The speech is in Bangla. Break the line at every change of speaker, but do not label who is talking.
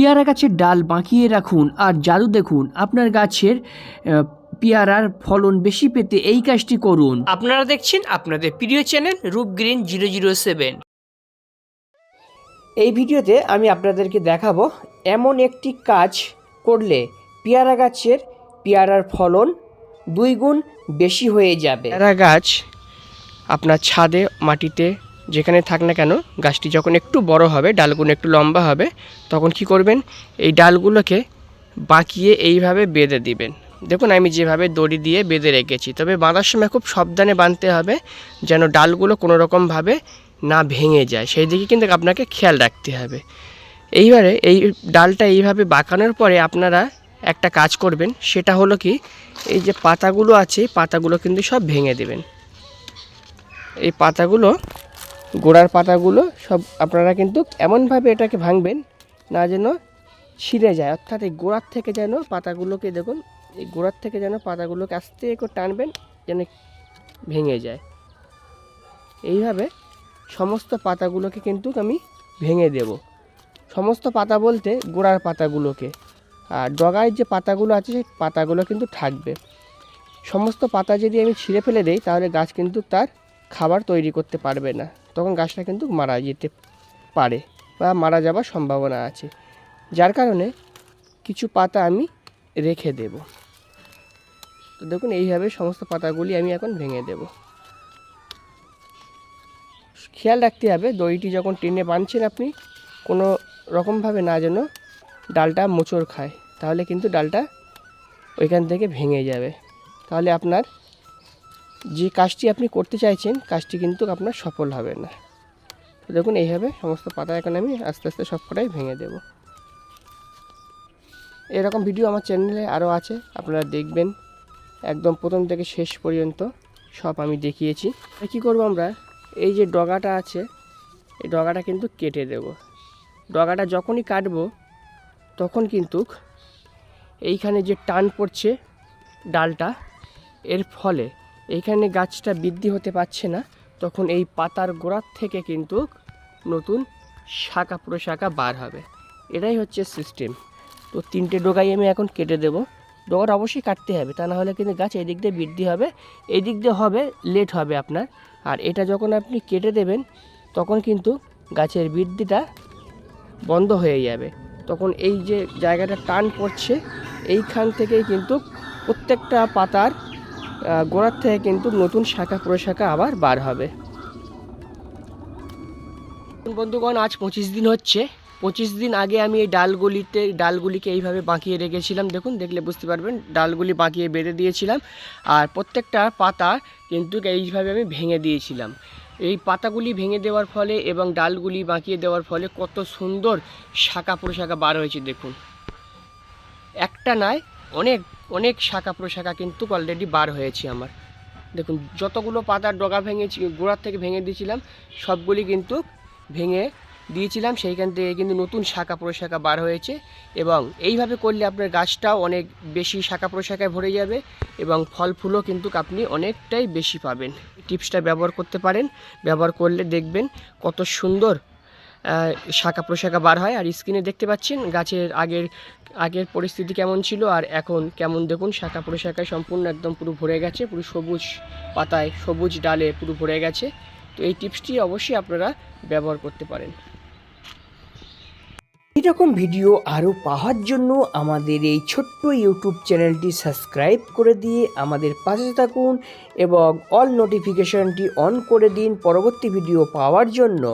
পেয়ারা গাছের ডাল বাঁকিয়ে রাখুন আর জাদু দেখুন। আপনার গাছের পেয়ারার ফলন বেশি পেতে এই কাজটি করুন।
আপনারা দেখছেন আপনাদের প্রিয় চ্যানেল রূপ গ্রিন জিরো জিরো সেভেন।
এই ভিডিওতে আমি আপনাদেরকে দেখাবো এমন একটি কাজ করলে পেয়ারা গাছের পেয়ারার ফলন দুই গুণ বেশি হয়ে যাবে।
পেয়ারা গাছ আপনার ছাদে মাটিতে যেখানে থাক না কেন, গাছটি যখন একটু বড় হবে, ডালগুলো একটু লম্বা হবে, তখন কি করবেন? এই ডালগুলোকে বাঁকিয়ে এইভাবে বেঁধে দিবেন। দেখুন, আমি যেভাবে দড়ি দিয়ে বেঁধে রেখেছি। তবে বাঁধার সময় খুব সাবধানে বাঁধতে হবে, যেন ডালগুলো কোনো রকমভাবে না ভেঙে যায়। সেই দিকে কিন্তু আপনাকে খেয়াল রাখতে হবে। এইবারে এই ডালটা এইভাবে বাঁকানোর পরে আপনারা একটা কাজ করবেন, সেটা হলো কি, এই যে পাতাগুলো আছে, পাতাগুলো কিন্তু সব ভেঙে দেবেন। এই পাতাগুলো গোড়ার পাতাগুলো সব আপনারা কিন্তু এমনভাবে এটাকে ভাঙবেন না যেন ছিঁড়ে যায়। অর্থাৎ এই গোড়ার থেকে যেন পাতাগুলোকে দেখুন, এই গোড়ার থেকে যেন পাতাগুলোকে আস্তে করে টানবেন যেন ভেঙে যায়। এইভাবে সমস্ত পাতাগুলোকে কিন্তু আমি ভেঙে দেব। সমস্ত পাতা বলতে গোড়ার পাতাগুলোকে। আর ডগায় যে পাতাগুলো আছে, সেই পাতাগুলো কিন্তু থাকবে। সমস্ত পাতা যদি আমি ছিঁড়ে ফেলে দেই, তাহলে গাছ কিন্তু তার খাবার তৈরি করতে পারবে না। তখন গাছটা কিন্তু মারা যেতে পারে বা মারা যাবার সম্ভাবনা আছে। যার কারণে কিছু পাতা আমি রেখে দেব। তো দেখুন, এইভাবে সমস্ত পাতাগুলি আমি এখন ভেঙে দেব। খেয়াল রাখতে হবে, দড়িটি যখন টেনে বাঁধছেন আপনি, কোনো রকমভাবে না যেন ডালটা মোচড় খায়, তাহলে কিন্তু ডালটা ওইখান থেকে ভেঙে যাবে। তাহলে আপনার যে কাজটি আপনি করতে চাইছেন, কাজটি কিন্তু আপনার সফল হবে না। তো দেখুন, এইভাবে সমস্ত পাতা এখন আমি আস্তে আস্তে সবকটাই ভেঙে দেব। এরকম ভিডিও আমার চ্যানেলে আরও আছে, আপনারা দেখবেন। একদম প্রথম থেকে শেষ পর্যন্ত সব আমি দেখিয়েছি। কী করব আমরা? এই যে ডগাটা আছে, এই ডগাটা কিন্তু কেটে দেব। ডগাটা যখনই কাটবো, তখন কিন্তু এইখানে যে টান পড়ছে ডালটা, এর ফলে এইখানে গাছটা বৃদ্ধি হতে পারছে না, তখন এই পাতার গোড়ার থেকে কিন্তু নতুন শাখা প্রশাখা বার হবে। এটাই হচ্ছে সিস্টেম তো তিনটে ডোগাই আমি এখন কেটে দেব। ডোগাটা অবশ্যই কাটতে হবে, তা না হলে কিন্তু গাছ এদিক দিয়ে বৃদ্ধি হবে এই দিক দিয়ে হবে লেট হবে আপনার। আর এটা যখন আপনি কেটে দেবেন, তখন কিন্তু গাছের বৃদ্ধিটা বন্ধ হয়ে যাবে। তখন এই যে জায়গাটা টান পড়ছে, এইখান থেকেই কিন্তু প্রত্যেকটা পাতার গোড়ার থেকে কিন্তু নতুন শাখা প্রশাখা আবার বার হবে। বন্ধুগণ, আজ পঁচিশ দিন হচ্ছে। পঁচিশ দিন আগে আমি এই ডালগুলিতে, ডালগুলিকে এইভাবে বাঁকিয়ে রেখেছিলাম। দেখুন, দেখলে বুঝতে পারবেন, ডালগুলি বাঁকিয়ে বেঁধে দিয়েছিলাম। আর প্রত্যেকটা পাতা কিন্তু এইভাবে আমি ভেঙে দিয়েছিলাম। এই পাতাগুলি ভেঙে দেওয়ার ফলে এবং ডালগুলি বাঁকিয়ে দেওয়ার ফলে কত সুন্দর শাখা প্রশাখা বার হয়েছে, দেখুন। একটা নয় অনেক অনেক শাখা প্রশাখা কিন্তু অলরেডি বার হয়েছে আমার। দেখুন, যতগুলো পাতার ডগা ভেঙেছি, গোড়ার থেকে ভেঙে দিয়েছিলাম, সবগুলি কিন্তু ভেঙে দিয়েছিলাম। সেইখান থেকে কিন্তু নতুন শাখা প্রশাখা বার হয়েছে এবং এইভাবে করলে আপনার গাছটাও অনেক বেশি শাখা প্রশাখায় ভরে যাবে এবং ফল ফুলও কিন্তু আপনি অনেকটাই বেশি পাবেন। টিপসটা ব্যবহার করতে পারেন, ব্যবহার করলে দেখবেন কত সুন্দর শাখা প্রশাখা বার হয়। আর স্ক্রিনে দেখতে পাচ্ছেন, গাছের আগের আগের পরিস্থিতি কেমন ছিল আর এখন কেমন? দেখুন, শাখা প্রশাখায় সম্পূর্ণ একদম পুরো ভরে গেছে, পুরো সবুজ পাতায়, সবুজ ডালে পুরো ভরে গেছে। তো এই টিপসটি অবশ্যই আপনারা ব্যবহার করতে পারেন।
এরকম ভিডিও আরও পাওয়ার জন্য আমাদের এই ছোট্ট ইউটিউব চ্যানেলটি সাবস্ক্রাইব করে দিয়ে আমাদের পাশে থাকুন এবং অল নোটিফিকেশনটি অন করে দিন পরবর্তী ভিডিও পাওয়ার জন্য।